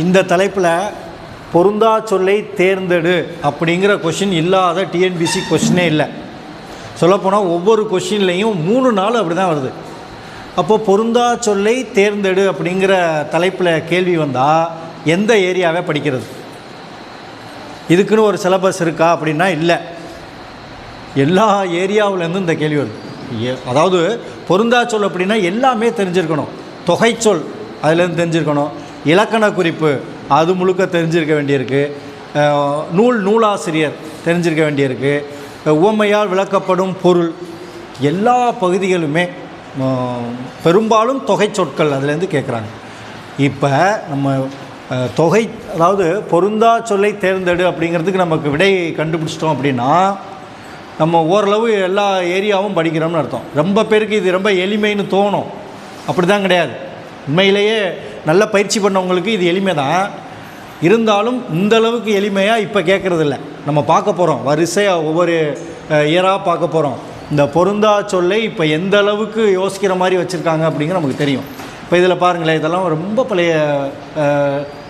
இந்த தலைப்பில் பொருந்தா சொல்லை தேர்ந்தெடு அப்படிங்கிற கொஷின் இல்லாத டிஎன்பிசி கொஷினே இல்லை. சொல்லப்போனால் ஒவ்வொரு கொஷின்லேயும் மூணு நாள் அப்படி தான் வருது. அப்போது பொருந்தா சொல்லை தேர்ந்தெடு அப்படிங்கிற தலைப்பில் கேள்வி வந்தால் எந்த ஏரியாவை படிக்கிறது? இதுக்குன்னு ஒரு சிலபஸ் இருக்கா அப்படின்னா இல்லை. எல்லா ஏரியாவிலேருந்து இந்த கேள்வி வருது. அதாவது பொருந்தா சொல் அப்படின்னா எல்லாமே தெரிஞ்சிருக்கணும். தொகைச்சொல் அதுலேருந்து தெரிஞ்சிருக்கணும். இலக்கண குறிப்பு அது முழுக்க தெரிஞ்சிருக்க வேண்டியிருக்கு. நூல் நூலாசிரியர் தெரிஞ்சிருக்க வேண்டியிருக்கு. உவமையால் விளக்கப்படும் பொருள். எல்லா பகுதிகளுமே பெரும்பாலும் தொகை சொற்கள் அதுலேருந்து கேட்குறாங்க. இப்போ நம்ம தொகை அதாவது பொருந்தா சொல்லை தேர்ந்தெடு அப்படிங்கிறதுக்கு நமக்கு விடை கண்டுபிடிச்சிட்டோம் அப்படின்னா நம்ம ஓரளவு எல்லா ஏரியாவும் படிக்கிறோம்னு அர்த்தம். ரொம்ப பேருக்கு இது ரொம்ப எளிமைன்னு தோணும். அப்படி தான் கிடையாது. உண்மையிலேயே நல்ல பயிற்சி பண்ணவங்களுக்கு இது எளிமை தான் இருந்தாலும் இந்தளவுக்கு எளிமையாக இப்போ கேட்குறதில்ல நம்ம பார்க்க போகிறோம் வரிசையாக ஒவ்வொரு இயராக பார்க்க போகிறோம் இந்த பொருந்தா சொல்லை இப்போ எந்த அளவுக்கு யோசிக்கிற மாதிரி வச்சுருக்காங்க அப்படிங்கிற நமக்கு தெரியும். இப்போ இதில் பாருங்களேன் இதெல்லாம் ரொம்ப பழைய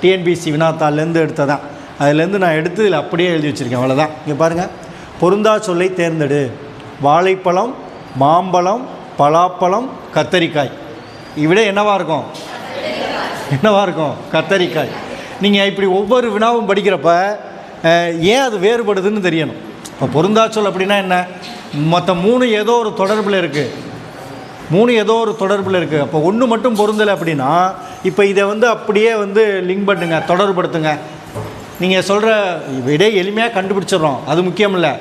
டிஎன்பிசி வினாத்தாள்லேருந்து எடுத்ததான். அதுலேருந்து நான் எடுத்து இதில் அப்படியே எழுதி வச்சுருக்கேன். அவ்வளோதான் இங்கே பாருங்கள் பொருந்தா சொல்லை தேர்ந்தெடு. வாழைப்பழம் மாம்பழம் பலாப்பழம் கத்தரிக்காய். இவிட என்னவாக இருக்கும்? என்னவா இருக்கும்? கத்தரிக்காய். நீங்கள் இப்படி ஒவ்வொரு வினாவும் படிக்கிறப்ப ஏன் அது வேறுபடுதுன்னு தெரியணும். இப்போ பொருந்தா சொல் அப்படின்னா என்ன? மற்ற மூணு ஏதோ ஒரு தொடர்பில் இருக்குது மூணு ஏதோ ஒரு தொடர்பில் இருக்குது அப்போ ஒன்று மட்டும் பொருந்தலை அப்படின்னா இப்போ இதை வந்து அப்படியே வந்து லிங்க் பண்ணுங்க தொடர்படுத்துங்க நீங்கள் சொல்கிற விடை எளிமையாக கண்டுபிடிச்சிடுறோம். அது முக்கியம் இல்லை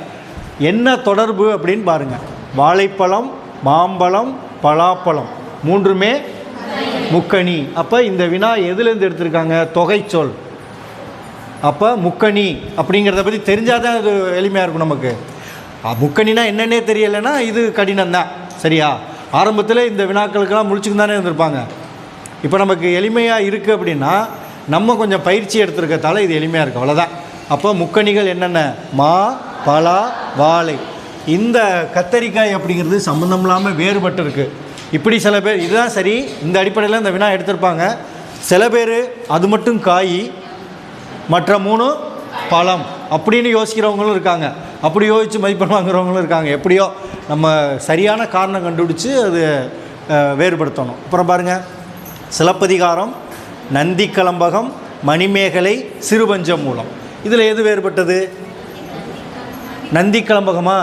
என்ன தொடர்பு அப்படின்னு பாருங்கள் வாழைப்பழம் மாம்பழம் பலாப்பழம். மூன்றுமே முக்கணி அப்போ இந்த வினா எதுலேருந்து எடுத்திருக்காங்க? தொகைச்சொல். அப்போ முக்கணி அப்படிங்கிறத பற்றி தெரிஞ்சால் தான் அது எளிமையாக இருக்கும் நமக்கு. முக்கணினா என்னன்னே தெரியலைன்னா இது கடினம் தான் சரியா? ஆரம்பத்தில் இந்த வினாக்களுக்கெல்லாம் முழிச்சுக்கு தானே இருந்திருப்பாங்க. இப்போ நமக்கு எளிமையாக இருக்குது அப்படின்னா நம்ம கொஞ்சம் பயிற்சி எடுத்துருக்கத்தால இது எளிமையாக இருக்குது அவ்வளோதான் அப்போ முக்கணிகள் என்னென்ன? மா பலா வாழை. இந்த கத்தரிக்காய் அப்படிங்கிறது சம்மந்தம் இல்லாமல் வேறுபட்டு இருக்குது இப்படி சில பேர் இதுதான் சரி இந்த அடிப்படையில் இந்த வினா எடுத்திருப்பாங்க. சில பேர் அது மட்டும் காய் மற்ற மூணு பழம் அப்படின்னு யோசிக்கிறவங்களும் இருக்காங்க. அப்படி யோசித்து மதிப்பெண் வாங்குறவங்களும் இருக்காங்க. எப்படியோ நம்ம சரியான காரணம் கண்டுபிடிச்சு அது வேறுபடுத்தணும். அப்புறம் பாருங்கள் சிலப்பதிகாரம் நந்தி கலம்பகம் மணிமேகலை சிறுபஞ்சம் மூலம். இதில் எது வேறுபட்டது? நந்தி கலம்பகமா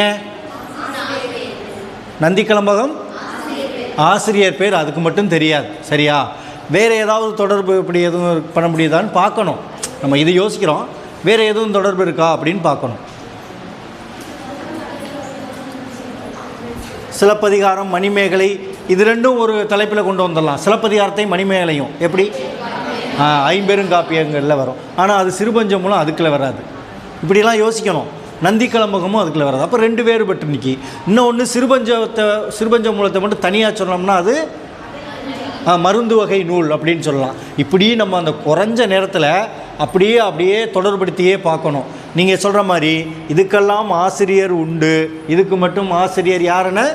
ஏன்? நந்தி ஆசிரியர் பேர் அதுக்கு மட்டும் தெரியாது. சரியா? வேறு ஏதாவது தொடர்பு இப்படி எதுவும் பண்ண முடியுதான்னு பார்க்கணும். நம்ம இது யோசிக்கிறோம். வேறு எதுவும் தொடர்பு இருக்கா அப்படின்னு பார்க்கணும். சிலப்பதிகாரம் மணிமேகலை இது ரெண்டும் ஒரு தலைப்பில் கொண்டு வந்துடலாம். சிலப்பதிகாரத்தையும் மணிமேகலையும். எப்படி? ஐம்பெருங்காப்பியங்களில் வரும். ஆனால் அது சிறுபஞ்சம் மூலம் அதுக்குள்ள வராது. இப்படிலாம் யோசிக்கணும். நந்தி கலம்பகமும் அதுக்குள்ள வராது அப்போ ரெண்டு வேறுபட்டு நிற்கி இன்னொன்று சிறுபஞ்சத்தை சிறுபஞ்ச மூலத்தை மட்டும் தனியாக சொன்னோம்னா அது மருந்து வகை நூல் அப்படின்னு சொல்லலாம். இப்படி நம்ம அந்த குறைஞ்ச நேரத்தில் அப்படியே அப்படியே தொடர்படுத்தியே பார்க்கணும். நீங்கள் சொல்கிற மாதிரி இதுக்கெல்லாம் ஆசிரியர் உண்டு. இதுக்கு மட்டும் ஆசிரியர் யாருன்னு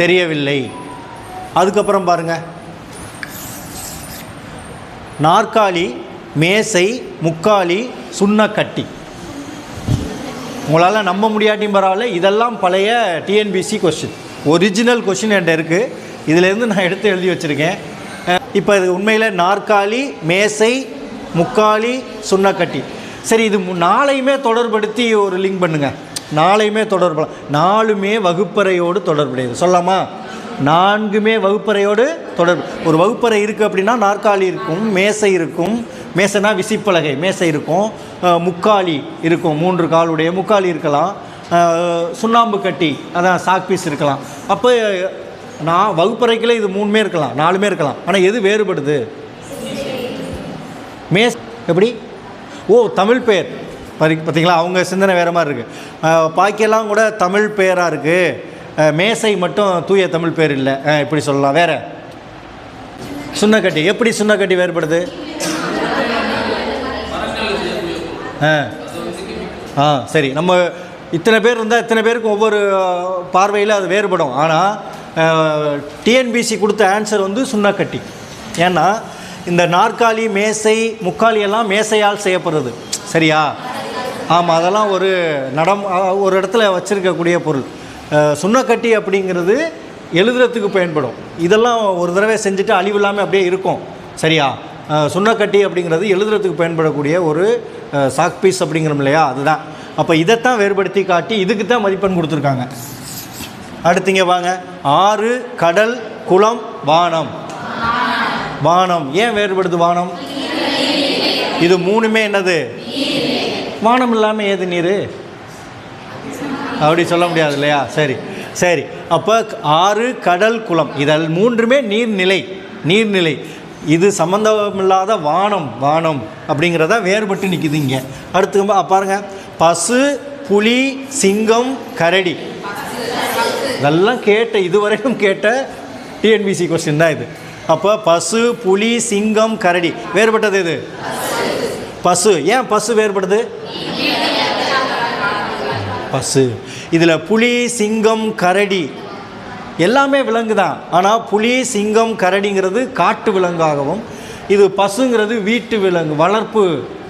தெரியவில்லை. அதுக்கப்புறம் பாருங்கள் நாற்காலி மேசை முக்காலி சுண்ணக்கட்டி. உங்களால் நம்ப முடியாட்டியும் பரவாயில்ல இதெல்லாம் பழைய டிஎன்பிசி கொஷின் ஒரிஜினல் கொஷின் என்கிட்ட இருக்குது இதிலேருந்து நான் எடுத்து எழுதி வச்சுருக்கேன். இப்போ இது உண்மையில் நாற்காலி மேசை முக்காலி சுண்ணக்கட்டி. சரி இது மு- நாளையுமே தொடர்படுத்தி ஒரு லிங்க் பண்ணுங்கள் நாளையுமே தொடர்பு நாலுமே வகுப்பறையோடு தொடர்புடையது. சொல்லாமா நான்குமே வகுப்பறையோடு தொடர்பு. ஒரு வகுப்பறை இருக்குது அப்படின்னா நாற்காலி இருக்கும் மேசை இருக்கும் மேசைனா விசிப்பலகை. மேசை இருக்கும். முக்காலி இருக்கும். மூன்று காலுடைய முக்காலி இருக்கலாம். சுண்ணாம்பு கட்டி அதான் சாக் பீஸ் இருக்கலாம். அப்போ நான் வகுப்பறைக்கில் இது மூணுமே இருக்கலாம். நாலுமே இருக்கலாம். ஆனால் எது வேறுபடுது? மேஸ் எப்படி? ஓ தமிழ் பெயர். பார்த்தீங்களா? அவங்க சிந்தனை வேறு மாதிரி இருக்குது பாக்கியெல்லாம் கூட தமிழ் பெயராக இருக்குது மேசை மட்டும் தூய தமிழ் பேர் இல்லை. இப்படி சொல்லலாம். வேறு? சுண்ணக்கட்டி. எப்படி சுண்ணக்கட்டி வேறுபடுது? ஆ. ஆ சரி. நம்ம இத்தனை பேர் இருந்தால் இத்தனை பேருக்கும் ஒவ்வொரு பார்வையில் அது வேறுபடும். ஆனால் டிஎன்பிசி கொடுத்த ஆன்சர் வந்து சுண்ணக்கட்டி. ஏன்னா இந்த நாற்காலி மேசை முக்காலி எல்லாம் மேசையால் செய்யப்படுறது. சரியா? ஆமாம் அதெல்லாம் ஒரு நடம் ஒரு இடத்துல வச்சுருக்கக்கூடிய பொருள். சுண்ணக்கட்டி அப்படிங்கிறது எழுதுறதுக்கு பயன்படும். இதெல்லாம் ஒரு தடவை செஞ்சுட்டு அழிவு இல்லாமல் அப்படியே இருக்கும். சரியா? சுண்ணக்கட்டி அப்படிங்கிறது எழுதுறதுக்கு பயன்படக்கூடிய ஒரு சாக் பீஸ் அப்படிங்கிறோம் இல்லையா? அதுதான். அப்போ இதைத்தான் வேறுபடுத்தி காட்டி இதுக்கு தான் மதிப்பெண் கொடுத்துருக்காங்க. அடுத்தீங்க வாங்க. ஆறு கடல் குளம் வானம். வானம். ஏன் வேறுபடுது வானம்? இது மூணுமே என்னது? வானம் இல்லாமல் ஏது நீர்? அப்படி சொல்ல முடியாது இல்லையா? சரி சரி. அப்போ ஆறு கடல் குளம். இதல் மூன்றுமே நீர்நிலை. நீர்நிலை. இது சம்பந்தமில்லாத வானம் வானம் அப்படிங்கிறத வேறுபட்டு நிற்கிது இங்கே. அடுத்து பாருங்கள் பாருங்க. பசு புலி சிங்கம் கரடி. இதெல்லாம் கேட்ட இதுவரைக்கும் கேட்ட டிஎன்பிசி கொஸ்டின் தான் இது. அப்போ பசு புலி சிங்கம் கரடி. வேறுபட்டது இது பசு. ஏன் பசு வேறுபடுது பசு. இதில் புலி சிங்கம் கரடி எல்லாமே விலங்கு தான் ஆனால் புலி சிங்கம் கரடிங்கிறது காட்டு விலங்காகவும் இது பசுங்கிறது வீட்டு விலங்கு வளர்ப்பு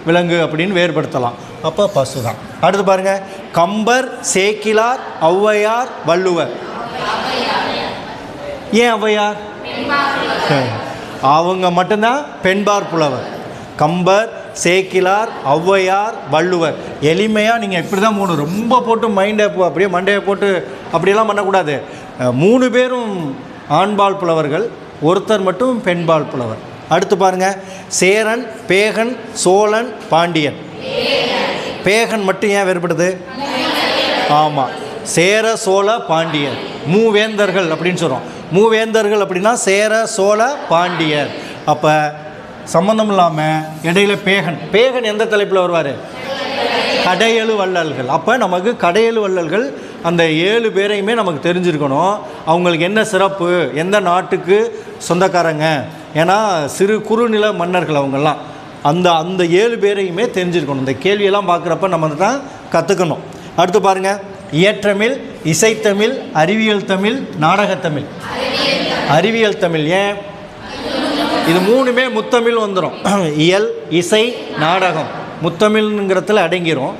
விலங்கு அப்படின்னு வேறுபடுத்தலாம். அப்போ பசு தான் அடுத்து பாருங்கள் கம்பர் சேக்கிலார் ஔவையார் வள்ளுவர். ஏன் ஔவையார்? அவங்க மட்டும்தான் பெண்பார் புலவர். கம்பர் சேக்கிலார் ஔவையார் வள்ளுவர். எளிமையாக நீங்கள் இப்படி தான் மூணு ரொம்ப போட்டு மைண்டை அப்படியே மண்டையை போட்டு அப்படியெல்லாம் பண்ணக்கூடாது. மூணு பேரும் ஆண்பால் புலவர்கள் ஒருத்தர் மட்டும் பெண்பால் புலவர். அடுத்து பாருங்கள் சேரன் பேகன் சோழன் பாண்டியன். பேகன் மட்டும் ஏன் வேறுபடுது ஆமாம் சேர சோழ பாண்டியர் மூவேந்தர்கள் அப்படின்னு சொல்கிறோம் மூவேந்தர்கள் அப்படின்னா சேர சோழ பாண்டியர் அப்போ சம்மந்தம் இல்லாமல் இடையில பேகன். பேகன் எந்த தலைப்பில் வருவார்? கடையெழு வள்ளல்கள். அப்போ நமக்கு கடையெழு வள்ளல்கள் அந்த ஏழு பேரையுமே நமக்கு தெரிஞ்சிருக்கணும். அவங்களுக்கு என்ன சிறப்பு? எந்த நாட்டுக்கு சொந்தக்காரங்க? ஏன்னா சிறு குறுநில மன்னர்கள் அவங்கெல்லாம். அந்த அந்த ஏழு பேரையுமே தெரிஞ்சிருக்கணும். இந்த கேள்வியெல்லாம் பார்க்குறப்ப நம்ம தான் கற்றுக்கணும் அடுத்து பாருங்க. இயற்றமிழ் இசைத்தமிழ் அறிவியல் தமிழ் நாடகத்தமிழ் அறிவியல் தமிழ் ஏன்? இது மூணுமே முத்தமிழ் வந்துடும் இயல் இசை நாடகம். முத்தமிழ்ங்கிறதுல அடங்கிரும்.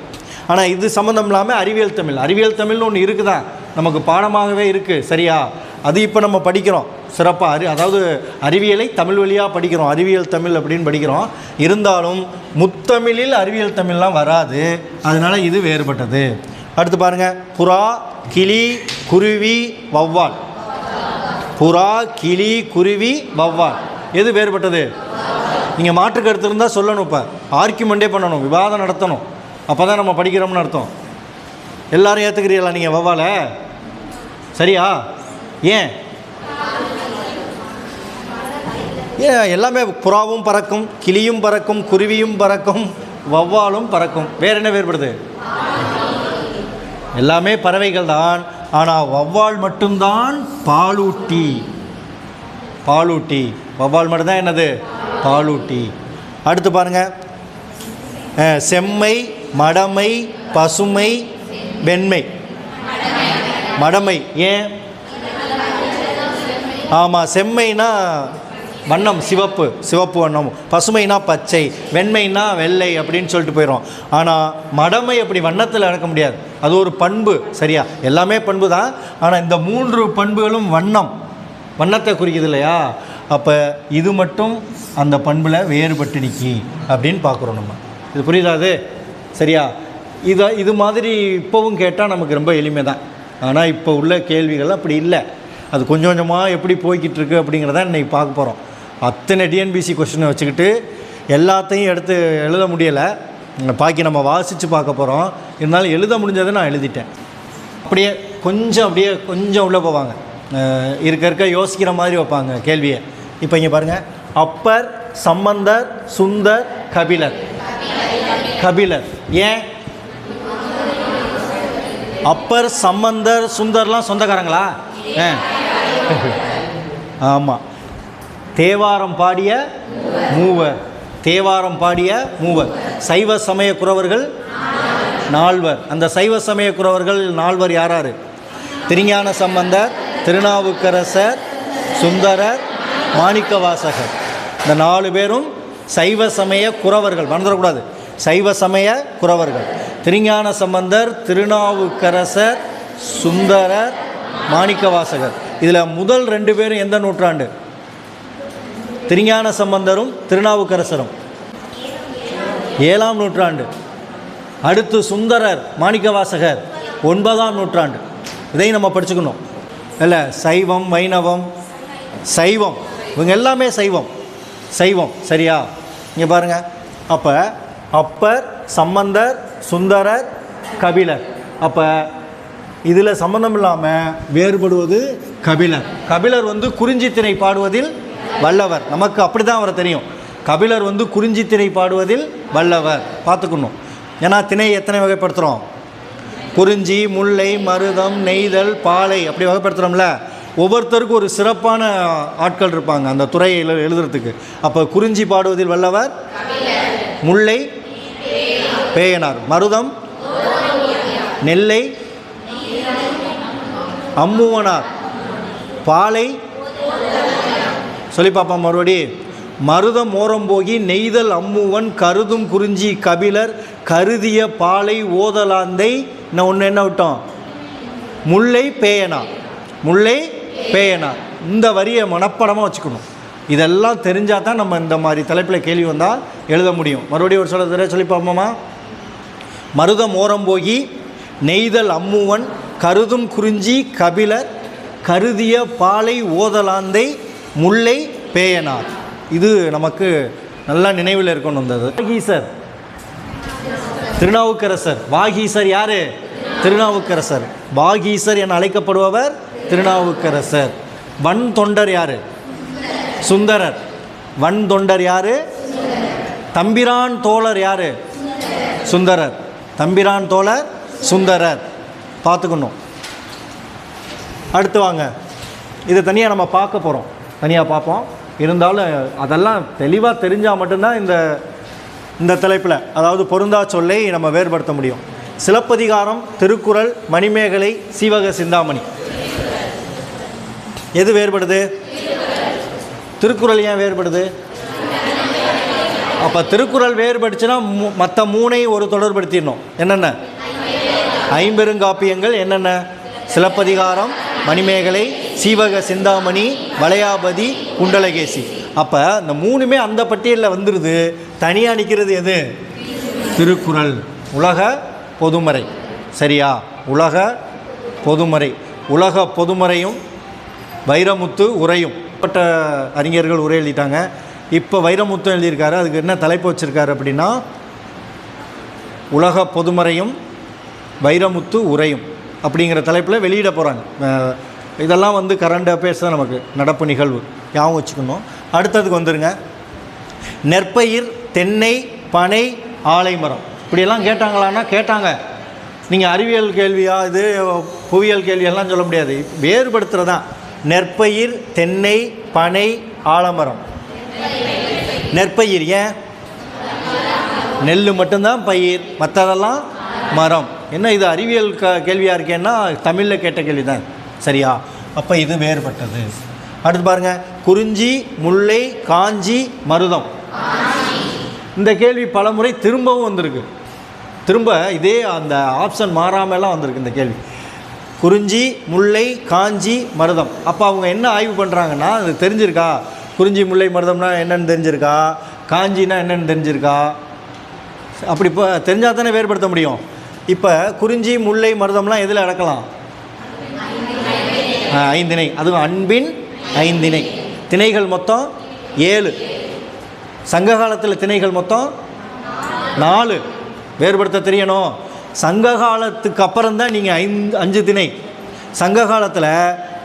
ஆனால் இது சம்மந்தம் இல்லாமல் அறிவியல் தமிழ். அறிவியல் தமிழ்னு ஒன்று இருக்குதான் நமக்கு பாடமாகவே இருக்குது சரியா? அது இப்போ நம்ம படிக்கிறோம். சிறப்பாக அறி அதாவது அறிவியலை தமிழ் வழியாக படிக்கிறோம். அறிவியல் தமிழ் அப்படின்னு படிக்கிறோம். இருந்தாலும் முத்தமிழில் அறிவியல் தமிழ்லாம் வராது. அதனால் இது வேறுபட்டது. அடுத்து பாருங்கள் புறா கிளி குருவி வௌவால். புறா கிளி குருவி வௌவால். எது வேறுபட்டது? நீங்கள் மாற்று கருத்து இருந்தால் சொல்லணும் இப்போ. ஆர்கியூமெண்ட்டே பண்ணணும். விவாதம் நடத்தணும். அப்போ தான் நம்ம படிக்கிறோம்னு அர்த்தம். எல்லாரும் ஏற்றுக்கிறீங்களா நீங்கள் வௌவால? சரியா? ஏன்? ஏன் எல்லாமே புறாவும் பறக்கும் கிளியும் பறக்கும் குருவியும் பறக்கும் வௌவாலும் பறக்கும். வேறு என்ன வேறுபடுது? எல்லாமே பறவைகள் தான். ஆனால் வௌவால் மட்டும்தான் பாலூட்டி. பாலூட்டி. வௌவால் மட்டும்தான் என்னது? பாலூட்டி. அடுத்து பாருங்கள் செம்மை மடமை பசுமை வெண்மை. மடமை ஏன்? ஆமாம் செம்மைனா வண்ணம் சிவப்பு சிவப்பு வண்ணம். பசுமைனா பச்சை வெண்மைனா வெள்ளை அப்படின்னு சொல்லிட்டு போயிடும் ஆனால் மடமை அப்படி வண்ணத்தில் நடக்க முடியாது. அது ஒரு பண்பு சரியா? எல்லாமே பண்பு தான். ஆனால் இந்த மூன்று பண்புகளும் வண்ணம். வண்ணத்தை குறிக்குது இல்லையா? அப்போ இது மட்டும் அந்த பண்பில் வேறுபட்டு நிற்கி அப்படின்னு பார்க்குறோம் நம்ம. இது புரியுதா அது? சரியா? இதை இது மாதிரி இப்போவும் கேட்டால் நமக்கு ரொம்ப எளிமை தான் ஆனால் இப்போ உள்ள கேள்விகள் அப்படி இல்லை. அது கொஞ்சம் கொஞ்சமாக எப்படி போய்கிட்டு இருக்கு அப்படிங்கிறத இன்றைக்கி பார்க்க போகிறோம் அத்தனை டிஎன்பிசி கொஸ்டினை வச்சுக்கிட்டு எல்லாத்தையும் எடுத்து எழுத முடியலை. பாக்கி நம்ம வாசித்து பார்க்க போகிறோம் இருந்தாலும் எழுத முடிஞ்சதை நான் எழுதிட்டேன். அப்படியே கொஞ்சம் அப்படியே கொஞ்சம் உள்ளே போவாங்க. இருக்க இருக்க யோசிக்கிற மாதிரி வைப்பாங்க கேள்வியை. இப்போ இங்கே பாருங்கள் அப்பர் சம்பந்தர் சுந்தர் கபிலர். கபிலர். ஏன்? அப்பர் சம்பந்தர் சுந்தர்லாம் சொந்தக்காரங்களா? ஆ ஆமாம் தேவாரம் பாடிய மூவர். தேவாரம் பாடிய மூவர். சைவ சமய குறவர்கள் நால்வர். அந்த சைவ சமய குறவர்கள் நால்வர் யாராரு? திருஞான சம்பந்தர் திருநாவுக்கரசர் சுந்தரர் மாணிக்கவாசகர். இந்த நாலு பேரும் சைவ சமய குறவர்கள். மறந்துடக்கூடாது. சைவ சமய குறவர்கள். திருஞான சம்பந்தர் திருநாவுக்கரசர் சுந்தரர் மாணிக்கவாசகர். இதில் முதல் ரெண்டு பேரும் எந்த நூற்றாண்டு? திருஞான சம்பந்தரும் திருநாவுக்கரசரும். ஏழாம் நூற்றாண்டு. அடுத்து சுந்தரர் மாணிக்கவாசகர் ஒன்பதாம் நூற்றாண்டு. இதையும் நம்ம படிச்சுக்கணும். இல்லை சைவம் வைணவம் சைவம். இவங்க எல்லாமே சைவம். சைவம் சரியா? இங்கே பாருங்கள் அப்போ அப்பர் சம்பந்தர் சுந்தரர் கபிலர். அப்போ இதில் சம்பந்தம் இல்லாமல் வேறுபடுவது கபிலர். கபிலர் வந்து குறிஞ்சித்திணை பாடுவதில் வல்லவர். நமக்கு அப்படி தான் அவரை தெரியும். கபிலர் வந்து குறிஞ்சித்திணை பாடுவதில் வல்லவர். பார்த்துக்கணும். ஏன்னா திணை எத்தனை வகைப்படுத்துகிறோம் குறிஞ்சி முல்லை மருதம் நெய்தல் பாலை அப்படி வகைப்படுத்துகிறோம்ல ஒவ்வொருத்தருக்கும் ஒரு சிறப்பான ஆட்கள் இருப்பாங்க அந்த துறையை எழு- எழுதுறதுக்கு. அப்போ குறிஞ்சி பாடுவதில் வல்லவர்? முல்லை பேயனார். மருதம் நெல்லை அம்முவனார் பாலை சொல்லி பார்ப்போம் மறுபடி. மருதம் ஓரம் போகி நெய்தல் அம்முவன் கருதும் குறிஞ்சி கபிலர் கருதிய பாலை ஓதலாந்தை. நான் ஒன்று என்ன விட்டோம்? முல்லை பேயனா முல்லை பேயனா இந்த வரியை மனப்படமாக வச்சுக்கணும். இதெல்லாம் தெரிஞ்சால் தான் நம்ம இந்த மாதிரி தலைப்பில் கேள்வி வந்தால் எழுத முடியும். மறுபடியும் ஒரு சொல்ல தடவை சொல்லி பார்ப்போமா? மருதம் ஓரம் போகி நெய்தல் அம்முவன் கருதும் குறிஞ்சி கபிலர் கருதிய பாலை ஓதலாந்தை முல்லை பேயனார். இது நமக்கு நல்லா நினைவில் இருக்கணும் இந்த வாகீசர். திருநாவுக்கரசர். வாகீசர் யாரு? திருநாவுக்கரசர். வாகீசர் என அழைக்கப்படுபவர் திருநாவுக்கரசர். வன் தொண்டர் யாரு? சுந்தரர். வன் தொண்டர் யாரு? தம்பிரான் தோழர் யாரு? சுந்தரர். தம்பிரான் தோழர் சுந்தரர். பார்த்துக்கணும். அடுத்து வாங்க. இதை தனியாக நம்ம பார்க்க போகிறோம் தனியாக பார்ப்போம். இருந்தாலும் அதெல்லாம் தெளிவாக தெரிஞ்சால் மட்டும்தான் இந்த இந்த தலைப்பில் அதாவது பொருந்தா சொல்லை நம்ம வேறுபடுத்த முடியும். சிலப்பதிகாரம் திருக்குறள் மணிமேகலை சீவக சிந்தாமணி. எது வேறுபடுது? திருக்குறள் ஏன் வேறுபடுது? அப்போ திருக்குறள் வேறுபடுச்சுன்னா மற்ற மூணையும் ஒரு தொடர்படுத்திடணும். என்னென்ன? ஐம்பெருங்காப்பியங்கள் என்னென்ன? சிலப்பதிகாரம் மணிமேகலை சீவக சிந்தாமணி வளையாபதி குண்டலகேசி. அப்போ இந்த மூணுமே அந்த பட்டியலில் வந்துடுது தனியாக நிற்கிறது எது? திருக்குறள். உலக பொதுமறை. சரியா? உலக பொதுமறை. உலக பொதுமறையும் வைரமுத்து உரையும் பட்ட அறிஞர்கள் உரை எழுதிட்டாங்க. இப்போ வைரமுத்து எழுதியிருக்காரு. அதுக்கு என்ன தலைப்பு வச்சுருக்காரு அப்படின்னா உலக பொதுமறையும் வைரமுத்து உரையும் அப்படிங்கிற தலைப்பில் வெளியிட போகிறாங்க இதெல்லாம் வந்து கரண்ட் அஃபேர்ஸ் தான் நமக்கு நடப்பு நிகழ்வு. ஞாபகம் வச்சுக்கணும். அடுத்ததுக்கு வந்துருங்க. நெற்பயிர் தென்னை பனை ஆலைமரம். இப்படியெல்லாம் கேட்டாங்களான்னா கேட்டாங்க. நீங்கள் அறிவியல் கேள்வியா இது புவியியல் கேள்வியெல்லாம் சொல்ல முடியாது. வேறுபடுத்துகிறதான் நெற்பயிர் தென்னை பனை ஆலமரம். நெற்பயிர் ஏன்? நெல் மட்டும்தான் பயிர் மற்றதெல்லாம் மரம். என்ன இது அறிவியல் க கேள்வியாக இருக்கேன்னா தமிழில் கேட்ட கேள்வி தான் சரியா? அப்போ இது வேறுபட்டது. அடுத்து பாருங்கள் குறிஞ்சி முல்லை காஞ்சி மருதம். இந்த கேள்வி பலமுறை திரும்பவும் வந்திருக்கு. திரும்ப இதே அந்த ஆப்ஷன் மாறாமலாம் வந்திருக்கு இந்த கேள்வி. குறிஞ்சி முல்லை காஞ்சி மருதம். அப்போ அவங்க என்ன ஆய்வு பண்ணுறாங்கன்னா அது தெரிஞ்சிருக்கா? குறிஞ்சி முல்லை மருதம்னா என்னென்னு தெரிஞ்சிருக்கா? காஞ்சினா என்னென்னு தெரிஞ்சிருக்கா? அப்படி இப்போ தெரிஞ்சால் தானே வேறுபடுத்த முடியும். இப்போ குறிஞ்சி முல்லை மருதம்லாம் எதில் அடக்கலாம்? ஐந்திணை. அதுவும் அன்பின் ஐந்திணை. திணைகள் மொத்தம் ஏழு. சங்க காலத்தில் திணைகள் மொத்தம் நாலு. வேறுபடுத்த தெரியணும். சங்க காலத்துக்கு அப்புறம் தான் நீங்கள் ஐந்து அஞ்சு திணை. சங்க காலத்தில்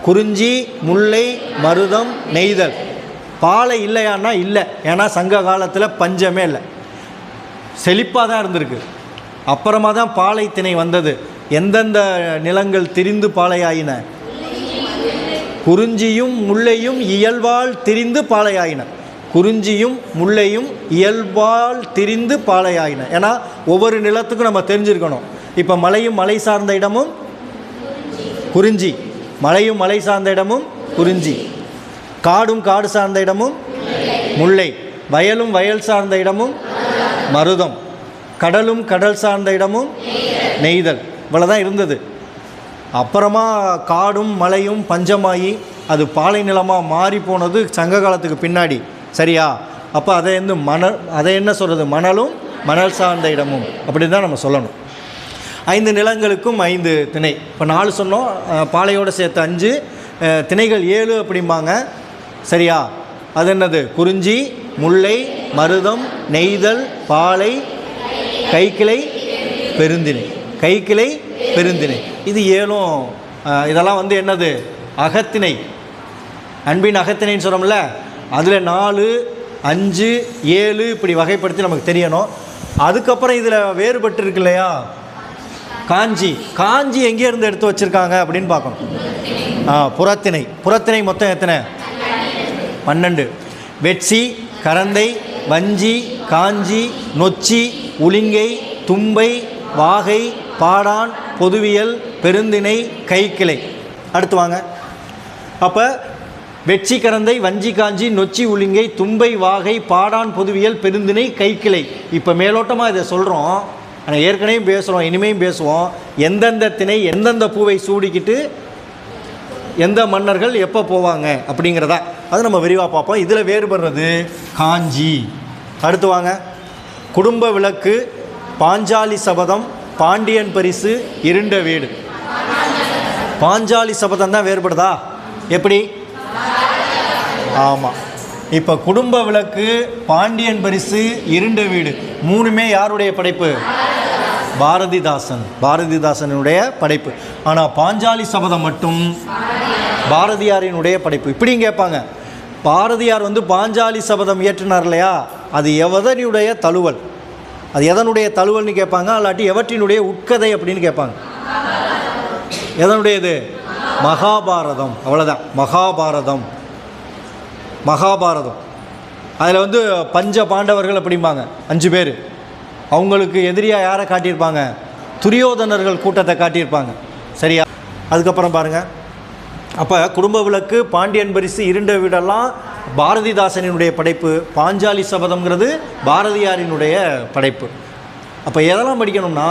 குறிஞ்சி முல்லை மருதம் நெய்தல். பாலை இல்லையான்னா இல்லை. ஏன்னா சங்க காலத்தில் பஞ்சமே இல்லை. செழிப்பாக தான் இருந்திருக்கு. அப்புறமா தான் பாலை திணை வந்தது. எந்தெந்த நிலங்கள் திரிந்து பாலையாயின? குறிஞ்சியும் முல்லையும் இயல்பால் திரிந்து பாலையாயின. குறிஞ்சியும் முல்லையும் இயல்பால் திரிந்து பாலையாயின. ஏன்னா ஒவ்வொரு நிலத்துக்கும் நம்ம தெரிஞ்சிருக்கணும். இப்போ மலையும் மலை சார்ந்த இடமும் குறிஞ்சி. மலையும் மலை சார்ந்த இடமும் குறிஞ்சி. காடும் காடு சார்ந்த இடமும் முல்லை. வயலும் வயல் சார்ந்த இடமும் மருதம். கடலும் கடல் சார்ந்த இடமும் நெய்தல். இவ்வளோதான் இருந்தது. அப்புறமா காடும் மலையும் பஞ்சமாகி அது பாலை நிலமாக மாறி போனது சங்க காலத்துக்கு பின்னாடி. சரியா? அப்போ அதை வந்து மணல் அதை என்ன சொல்கிறது மணலும் மணல் சார்ந்த இடமும். அப்படி தான் நம்ம சொல்லணும். ஐந்து நிலங்களுக்கும் ஐந்து திணை. இப்போ நாலு சொன்னோம். பாலையோடு சேர்த்து அஞ்சு திணைகள் ஏழு அப்படிம்பாங்க. சரியா? அது என்னது? குறிஞ்சி முல்லை மருதம் நெய்தல் பாலை கைக்கிளை பெருந்திணை. கைக்கிளை பெருந்திணை. இது ஏழும். இதெல்லாம் வந்து என்னது? அகத்திணை. அன்பின் அகத்திணைன்னு சொல்கிறோம்ல அதில் நாலு அஞ்சு ஏழு இப்படி வகைப்படுத்தி நமக்கு தெரியணும். அதுக்கப்புறம் இதில் வேறுபட்டு இருக்கு இல்லையா? காஞ்சி. காஞ்சி எங்கேருந்து எடுத்து வச்சுருக்காங்க அப்படின்னு பார்க்கணும். ஆ புறத்திணை. புறத்திணை மொத்தம் எத்தனை? பன்னெண்டு. வெட்சி கரந்தை வஞ்சி காஞ்சி நொச்சி உளிங்கை தும்பை வாகை பாடான் பொதுவியல் பெருந்திணை கைக்கிளை. அடுத்து வாங்க. அப்போ வெட்சி கரந்தை வஞ்சி காஞ்சி நொச்சி உளிங்கை தும்பை வாகை பாடான் பொதுவியல் பெருந்திணை கைக்கிளை. இப்போ மேலோட்டமாக இதை சொல்கிறோம் ஆனால் ஏற்கனவே பேசுகிறோம் இனிமேயும் பேசுவோம். எந்தெந்த திணை எந்தெந்த பூவை சூடிக்கிட்டு எந்த மன்னர்கள் எப்போ போவாங்க அப்படிங்கிறதா அது நம்ம விரிவாக பார்ப்போம். இதில் வேறுபடுறது காஞ்சி. அடுத்து வாங்க. குடும்ப விளக்கு பாஞ்சாலி சபதம் பாண்டியன் பரிசு இருண்ட வீடு. பாஞ்சாலி சபதம் தான் வேறுபடுதா? எப்படி? ஆமாம் இப்போ குடும்ப விளக்கு பாண்டியன் பரிசு இருண்ட வீடு. மூணுமே யாருடைய படைப்பு? பாரதிதாசன். பாரதிதாசனுடைய படைப்பு. ஆனால் பாஞ்சாலி சபதம் மட்டும் பாரதியாரினுடைய படைப்பு. இப்படியும் கேட்பாங்க. பாரதியார் வந்து பாஞ்சாலி சபதம் இயற்றினார் இல்லையா? அது எவதனுடைய தழுவல். அது எதனுடைய தழுவல்னு கேட்பாங்க? அல்லாட்டி எவற்றினுடைய உட்கதை அப்படின்னு கேட்பாங்க. எதனுடையது? மகாபாரதம். அவ்வளோதான் மகாபாரதம். மகாபாரதம். அதில் வந்து பஞ்ச பாண்டவர்கள் அப்படிம்பாங்க அஞ்சு பேர். அவங்களுக்கு எதிரியாக யாரை காட்டியிருப்பாங்க? துரியோதனர்கள் கூட்டத்தை காட்டியிருப்பாங்க. சரியா? அதுக்கப்புறம் பாருங்கள் அப்போ குடும்ப விளக்கு பாண்டியன் பரிசு இருண்ட வீடெல்லாம் பாரதிதாசனினுடைய படைப்பு பாஞ்சாலி சபதம்ங்கிறது பாரதியாரினுடைய படைப்பு. அப்போ எதெல்லாம் படிக்கணும்னா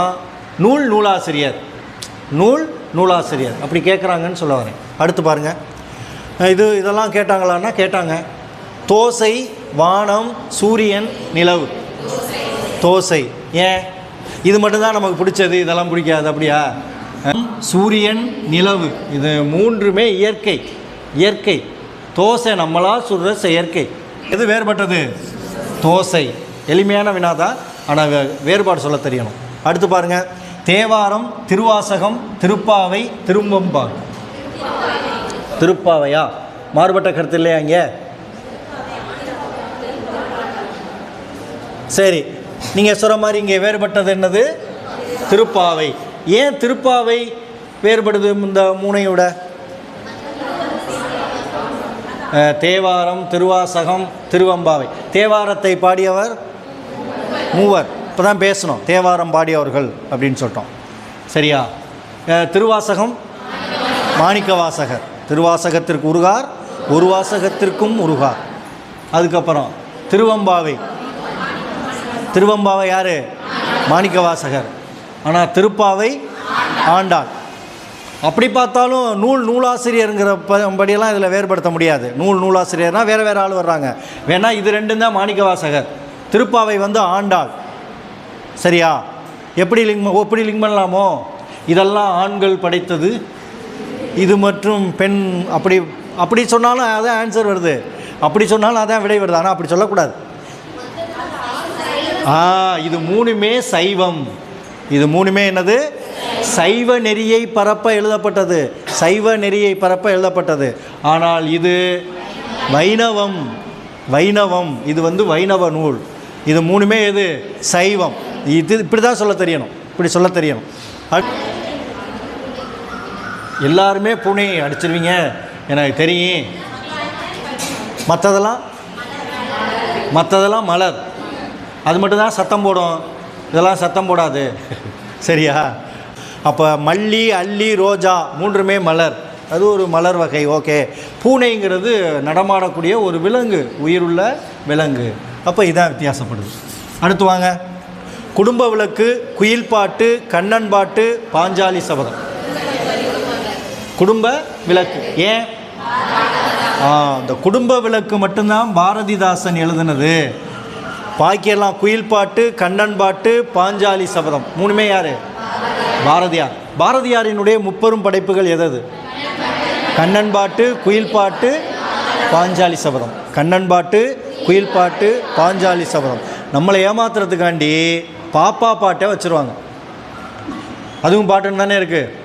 நூல் நூலாசிரியர். நூல் நூலாசிரியர். அப்படி கேட்குறாங்கன்னு சொல்ல வரேன். அடுத்து பாருங்கள் இது இதெல்லாம் கேட்டாங்களான்னா கேட்டாங்க. தோசை வானம் சூரியன் நிலவு. தோசை. ஏன்? இது மட்டும்தான் நமக்கு பிடிச்சது இதெல்லாம் பிடிக்காது அப்படியா? சூரியன் நிலவு. இது மூன்றுமே இயற்கை. இயற்கை. தோசை நம்மளா சுடுற செயற்கை. எது வேறுபட்டது? தோசை. எளிமையான வினாதான் ஆனால் வேறுபாடு சொல்ல தெரியணும். அடுத்து பாருங்க. தேவாரம் திருவாசகம் திருப்பாவை திரும்பம்பாங்க திருப்பாவையா? மாறுபட்ட கருத்து இல்லையா இங்கே? சரி நீங்கள் சொல்கிற மாதிரி இங்கே வேறுபட்டது என்னது? திருப்பாவை. ஏன் திருப்பாவை வேறுபடுது இந்த மூனையோட தேவாரம் திருவாசகம் திருவம்பாவை. தேவாரத்தை பாடியவர் மூவர். இப்போ தான் பேசணும். தேவாரம் பாடியவர்கள் அப்படின்னு சொல்லிட்டோம். சரியா? திருவாசகம் மாணிக்க வாசகர் திருவாசகத்திற்கு உருகார் ஒரு வாசகத்திற்கும் உருகார். அதுக்கப்புறம் திருவம்பாவை. திருவம்பாவை யார்? மாணிக்க வாசகர் ஆனால் திருப்பாவை ஆண்டாள். அப்படி பார்த்தாலும் நூல் நூலாசிரியருங்கிற படியெல்லாம் இதில் வேறுபடுத்த முடியாது. நூல் நூலாசிரியர்னால் வேறு வேறு ஆள் வர்றாங்க. வேணால் இது ரெண்டும் தான் மாணிக்க வாசகர் திருப்பாவை வந்து ஆண்டாள். சரியா? எப்படி லிங்க் எப்படி லிங்க் பண்ணலாமோ? இதெல்லாம் ஆண்கள் படைத்தது இது மற்றும் பெண் அப்படி அப்படி சொன்னாலும் அதான் ஆன்சர் வருது. அப்படி சொன்னாலும் அதான் விடை வருது. ஆனால் அப்படி சொல்லக்கூடாது. ஆ இது மூணுமே சைவம். இது மூணுமே என்னது? சைவ நெறியை பரப்ப எழுதப்பட்டது. சைவ நெறியை பரப்ப எழுதப்பட்டது. ஆனால் இது வைணவம். வைணவம். இது வந்து வைணவ நூல். இது மூணுமே எது? சைவம். இது இப்படி தான் சொல்ல தெரியணும். இப்படி சொல்ல தெரியணும். அட்- எல்லாருமே பூனை அடிச்சிருவீங்க. எனக்கு தெரியும். மற்றதெல்லாம் மற்றதெல்லாம் மலர். அது மட்டும்தான் சத்தம் போடும். இதெல்லாம் சத்தம் போடாது. சரியா? அப்போ மல்லி அல்லி ரோஜா மூன்றுமே மலர். அது ஒரு மலர் வகை ஓகே. பூனைங்கிறது நடமாடக்கூடிய ஒரு விலங்கு. உயிருள்ள விலங்கு. அப்போ இதான் வித்தியாசப்படுது. அடுத்து வாங்க. குடும்ப விளக்கு குயில் பாட்டு கண்ணன் பாட்டு பாஞ்சாலி சபதம். குடும்ப விளக்கு. ஏன்? இந்த குடும்ப விளக்கு மட்டும்தான் பாரதிதாசன் எழுதுனது. பாக்கியெல்லாம் குயில் பாட்டு கண்ணன் பாட்டு பாஞ்சாலி சபதம். மூணுமே யார்? பாரதியார். பாரதியாரினுடைய முப்பெரும் படைப்புகள் எதது? கண்ணன் பாட்டு குயில் பாட்டு பாஞ்சாலி சபதம். கண்ணன் பாட்டு குயில் பாட்டு பாஞ்சாலி சபதம். நம்மளை ஏமாத்துறதுக்காண்டி பாப்பா பாட்டை வச்சுருவாங்க. அதுவும் பாட்டுன்னு தானே இருக்குது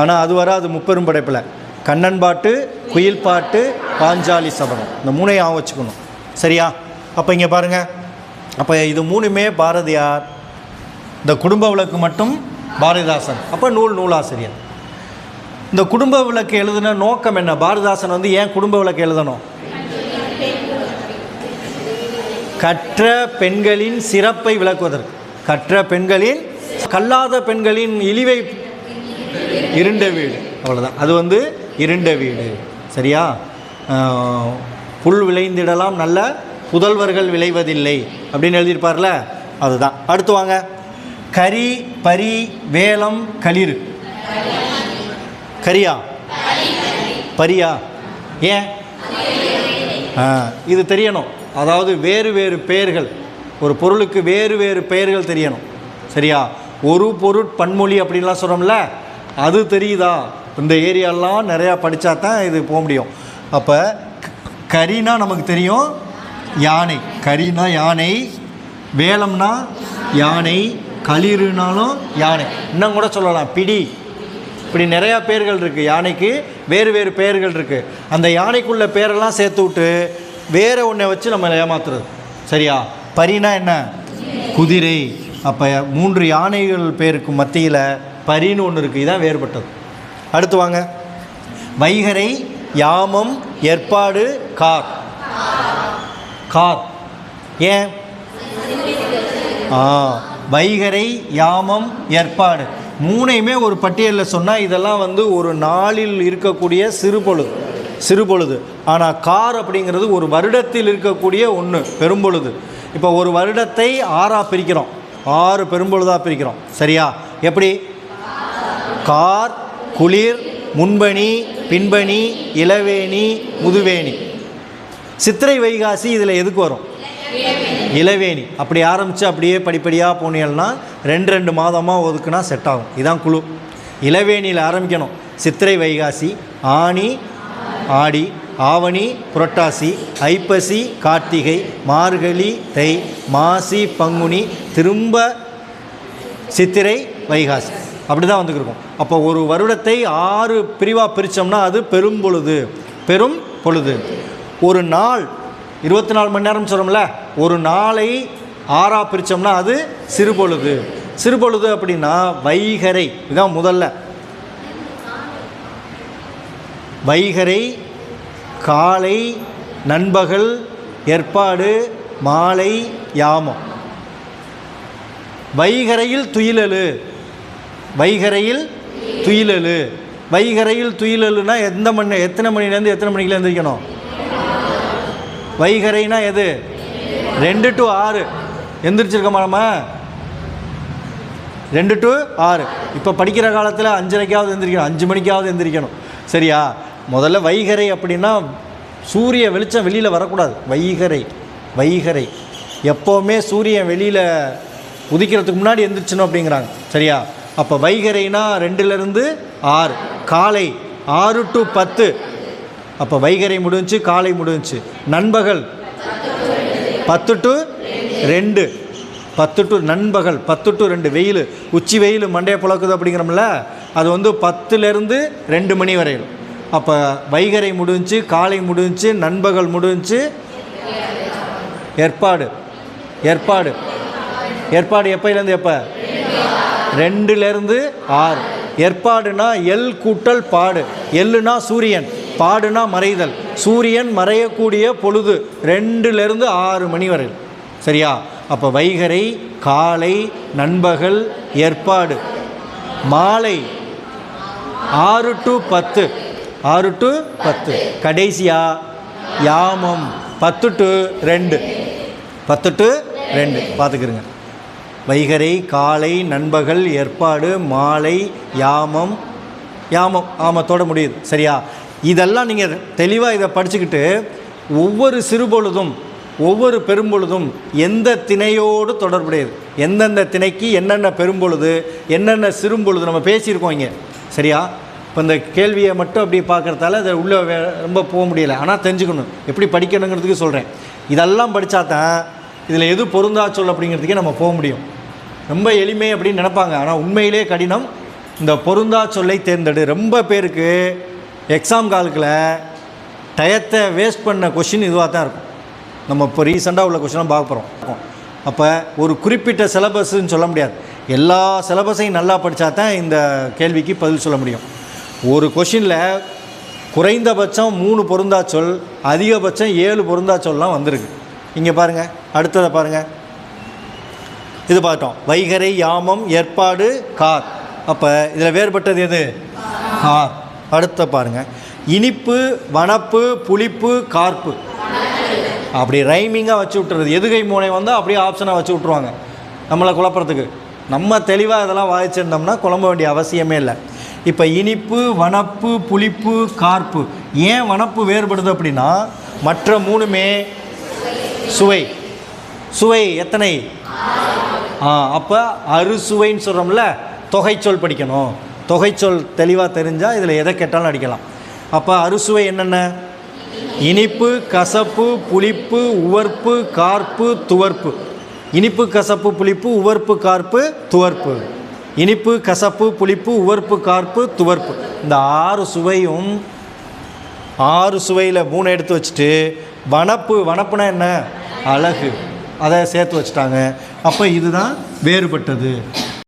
ஆனால் அது வராது முப்பெரும் படைப்பில். கண்ணன் பாட்டு குயில் பாட்டு பாஞ்சாலி சபதம். இந்த மூணையும் ஆக வச்சுக்கணும். சரியா? அப்போ இங்கே பாருங்கள் அப்போ இது மூணுமே பாரதியார் இந்த குடும்ப விளக்கு மட்டும் பாரதிதாசன். அப்போ நூல் நூலாசிரியர். இந்த குடும்ப விளக்கு எழுதின நோக்கம் என்ன? பாரதிதாசன் வந்து ஏன் குடும்ப விளக்கு எழுதணும்? கற்ற பெண்களின் சிறப்பை விளக்குவதற்கு. கற்ற பெண்களின் கல்லாத பெண்களின் இழிவை இருண்ட வீடு. அவ்வளோதான் அது வந்து இருண்ட வீடு. சரியா? புல் விளைந்திடலாம். நல்ல புதல்வர்கள் விளைவதில்லை. அப்படின்னு எழுதியிருப்பார்ல? அதுதான். அடுத்து வாங்க. கரி பரி வேலம் களிர் கரியா? பரியா? ஏன்? இது தெரியணும். அதாவது வேறு வேறு பெயர்கள். ஒரு பொருளுக்கு வேறு வேறு பெயர்கள் தெரியணும். சரியா? ஒரு பொருட் பன்மொழி அப்படின்லாம் சொல்கிறோம்ல அது தெரியுதா? இந்த ஏரியாலாம் நிறையா படித்தா தான் இது போக முடியும். அப்போ கரினா நமக்கு தெரியும் யானை. கரினா யானை வேலம்னா யானை களிறுனாலும் யானை. இன்னும் கூட சொல்லலாம் பிடி. இப்படி நிறையா பேர்கள் இருக்குது யானைக்கு வேறு வேறு பெயர்கள் இருக்குது அந்த யானைக்குள்ள பேரெல்லாம் சேர்த்து விட்டு வேறு ஒன்றை வச்சு நம்ம ஏமாத்துறது. சரியா? பரினா என்ன? குதிரை. அப்போ மூன்று யானைகள் பேருக்கு மத்தியில் பரின்னு ஒன்று இருக்குது இதான் வேறுபட்டது. அடுத்து வாங்க. வைகரை யாமம் ஏற்பாடு கார். கார். ஏன்? ஆ வைகரை யாமம் ஏற்பாடு. மூணையுமே ஒரு பட்டியலில் சொன்னால் இதெல்லாம் வந்து ஒரு நாளில் இருக்கக்கூடிய சிறு பொழுது சிறு பொழுது. ஆனால் கார் அப்படிங்கிறது ஒரு வருடத்தில் இருக்கக்கூடிய ஒன்று பெரும்பொழுது இப்போ ஒரு வருடத்தை ஆறாக பிரிக்கிறோம். ஆறு பெரும்பொழுதாக பிரிக்கிறோம். சரியா? எப்படி? கார் குளிர் முன்பணி பின்பணி இளவேணி முதுவேணி. சித்திரை வைகாசி இதில் எதுக்கு வரும்? இளவேணி. அப்படி ஆரம்பித்து அப்படியே படிப்படியாக போனீங்கன்னா ரெண்டு ரெண்டு மாதமாக ஒதுக்குனா செட் ஆகும். இதான் குழு. இளவேணியில் ஆரம்பிக்கணும். சித்திரை வைகாசி ஆனி ஆடி ஆவணி புரட்டாசி ஐப்பசி கார்த்திகை மார்கழி தை மாசி பங்குனி திரும்ப சித்திரை வைகாசி. அப்படி தான் வந்துருக்கும் அப்போ ஒரு வருடத்தை ஆறு பிரிவாக பிரித்தோம்னா அது பெரும் பொழுது. பெரும் பொழுது. ஒரு நாள் இருபத்தி நாலு மணி நேரம் சொல்கிறோம்ல ஒரு நாளை ஆறாக பிரித்தோம்னா அது சிறுபொழுது சிறுபொழுது அப்படின்னா வைகரை இதுதான் முதல்ல. வைகரை காலை நண்பகல் ஏற்பாடு மாலை யாமம். வைகரையில் துயிலலு வைகரையில் துயிலலு வைகரையில் துயிலலுனா எந்த மணி எத்தனை மணிலேருந்து எத்தனை மணிக்கு எழுந்திரிக்கணும் வைகரைனா எது? ரெண்டு டு ஆறு. எந்திரிச்சிருக்கோமா நம்ம ரெண்டு டு ஆறு. இப்போ படிக்கிற காலத்தில் அஞ்சரைக்காவது எந்திரிக்கணும். அஞ்சு மணிக்காவது எந்திரிக்கணும். சரியா? முதல்ல வைகரை அப்படின்னா சூரிய வெளிச்சம் வெளியில் வரக்கூடாது. வைகரை வைகரை. எப்போவுமே சூரியன் வெளியில் உதிக்கிறதுக்கு முன்னாடி எந்திரிச்சணும் அப்படிங்கிறாங்க. சரியா? அப்போ வைகரைனா ரெண்டுலேருந்து ஆறு. காலை ஆறு டு பத்து. அப்போ வைகரை முடிஞ்சு காலை முடிஞ்சு. நண்பகல் பத்து டு ரெண்டு. பத்து டு நண்பகல் பத்து டு ரெண்டு. வெயில். உச்சி வெயில் மண்டையை புழக்குது அப்படிங்கிறோம்ல அது வந்து பத்துலேருந்து ரெண்டு மணி வரையில் அப்போ வைகரை முடிஞ்சு காலை முடிஞ்சு நண்பகல் முடிஞ்சு ஏற்பாடு. ஏற்பாடு. ஏற்பாடு எப்போலேருந்து எப்போ? ரெண்டுலேருந்து ஆறு. ஏற்பாடுனா எல் கூட்டல் பாடு. எல்லுனா சூரியன் பாடுனா மறைதல். சூரியன் மறையக்கூடிய பொழுது ரெண்டுலேருந்து ஆறு மணி வரை. சரியா? அப்போ வைகரை காலை நண்பகல் ஏற்பாடு. மாலை ஆறு டு பத்து. ஆறு டு பத்து. கடைசியா? யாமம். பத்து டு ரெண்டு. பத்து டு ரெண்டு. பார்த்துக்கிருங்க வைகரை காலை நண்பகல் ஏற்பாடு மாலை யாமம் யாமம் ஆமத்தோட முடியுது. சரியா? இதெல்லாம் நீங்கள் தெளிவாக இதை படிச்சுக்கிட்டு ஒவ்வொரு சிறுபொழுதும் ஒவ்வொரு பெரும்பொழுதும் எந்த திணையோடு தொடர்புடையது? எந்தெந்த திணைக்கு என்னென்ன பெரும்பொழுது என்னென்ன சிறும்பொழுது நம்ம பேசியிருக்கோம் இங்கே. சரியா? இப்போ இந்த கேள்வியை மட்டும் அப்படி பார்க்குறதால அதை உள்ளே ரொம்ப போக முடியலை. ஆனால் தெரிஞ்சுக்கணும். எப்படி படிக்கணுங்கிறதுக்கு சொல்கிறேன் இதெல்லாம் படித்தா தான் இதில் எது பொருந்தா சொல் அப்படிங்கிறதுக்கே நம்ம போக முடியும். ரொம்ப எளிமை அப்படின்னு நினைப்பாங்க. ஆனால் உண்மையிலே கடினம். இந்த பொருந்தா சொல்லை தேர்ந்தெடு. ரொம்ப பேருக்கு எக்ஸாம் காலத்தில் டயத்தை வேஸ்ட் பண்ண கொஷின் இதுவாக தான் இருக்கும். நம்ம இப்போ ரீசெண்டாக உள்ள கொஷினாக பார்க்க போகிறோம் அப்போ ஒரு குறிப்பிட்ட சிலபஸ்ன்னு சொல்ல முடியாது. எல்லா சிலபஸையும் நல்லா படித்தா தான் இந்த கேள்விக்கு பதில் சொல்ல முடியும். ஒரு கொஷினில் குறைந்தபட்சம் மூணு பொருந்தா சொல் அதிகபட்சம் ஏழு பொருந்தா சொல்லாம் வந்திருக்கு. இங்கே பாருங்கள் அடுத்ததை பாருங்கள் இது பார்த்தோம் வைகரை யாமம் ஏற்பாடு கார் அப்போ இதில் வேறுபட்டது எது? கார் அடுத்த பாருங்க. இனிப்பு வனப்பு புளிப்பு கார்ப்பு. அப்படி ரைமிங்காக வச்சு விட்டுறது. எதுகை மூனை வந்தால் அப்படியே ஆப்ஷனாக வச்சு விட்ருவாங்க நம்மளை குழப்பறதுக்கு. நம்ம தெளிவாக இதெல்லாம் வாய்ச்சிருந்தோம்னா குழம்ப வேண்டிய அவசியமே இல்லை. இப்போ இனிப்பு வனப்பு புளிப்பு கார்ப்பு. ஏன் வனப்பு வேறுபடுது அப்படின்னா மற்ற மூணுமே சுவை. சுவை எத்தனை? அப்போ அறுசுவைன்னு சொல்கிறோம்ல தொகைச்சொல் படிக்கணும். தொகைச்சொல் தெளிவாக தெரிஞ்சால் இதில் எதை கேட்டாலும் அடிக்கலாம். அப்போ அறுசுவை என்னென்ன? இனிப்பு கசப்பு புளிப்பு உவர்ப்பு கார்ப்பு துவர்ப்பு. இனிப்பு கசப்பு புளிப்பு உவர்ப்பு கார்ப்பு துவர்ப்பு. இனிப்பு கசப்பு புளிப்பு உவர்ப்பு கார்ப்பு துவர்ப்பு. இந்த ஆறு சுவையும் ஆறு சுவையில் மூணு எடுத்து வச்சுட்டு வனப்பு வனப்புனா என்ன? அழகு. அதை சேர்த்து வச்சுட்டாங்க. அப்போ இதுதான் வேறுபட்டது.